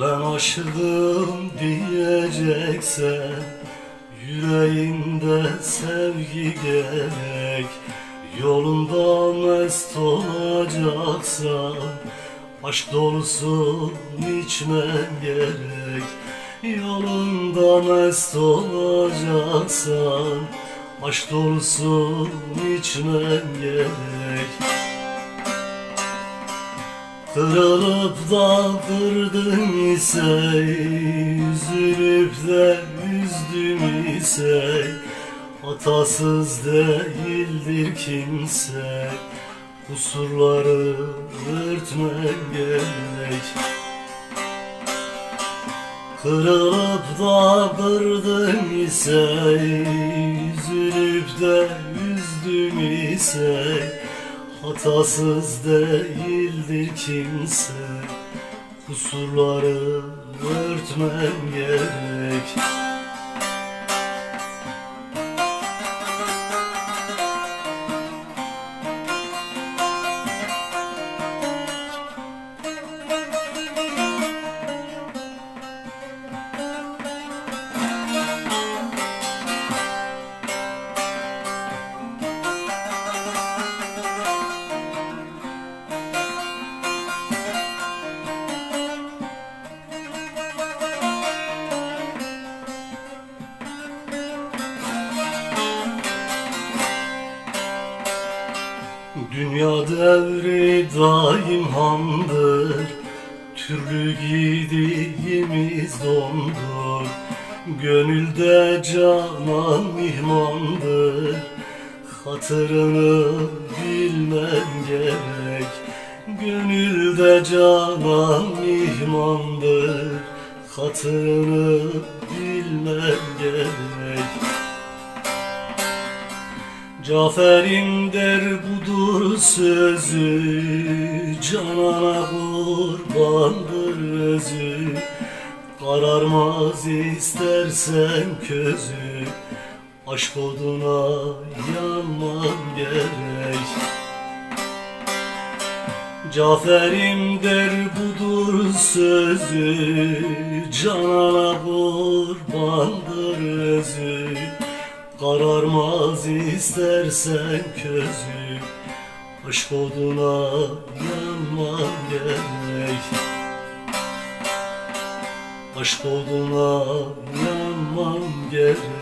Ben aşığım diyeceksen Yüreğinde sevgi gerek Yolunda mest olacaksan Aşk dolusu içmen gerek Yolunda mest olacaksan Aşk dolusu içmen gerek Kırılıp da kırdın ise Üzülüp de üzdün ise Hatasız değildir kimse. Kusurları örtmen gerek. Kırılıp da kırdın ise Hatasız değildir kimse. Kusurları örtmen gerek Dünya devri daim handır Türlü gidiğimiz dondur. Gönülde canan mihmandır Hatırını bilmem gerek. Gönülde canan mihmandır Hatırını bilmem gerek. Cafer'in der budur sözü Canana kurbandır özü. Kararmaz istersen közü Aşk oduna yanmam gerek. Cafer'im der budur sözü Canana kurbandır özü. Kararmaz istersen közü Aşk oduna yanmam gerek. Aşk oduna yanmam gerek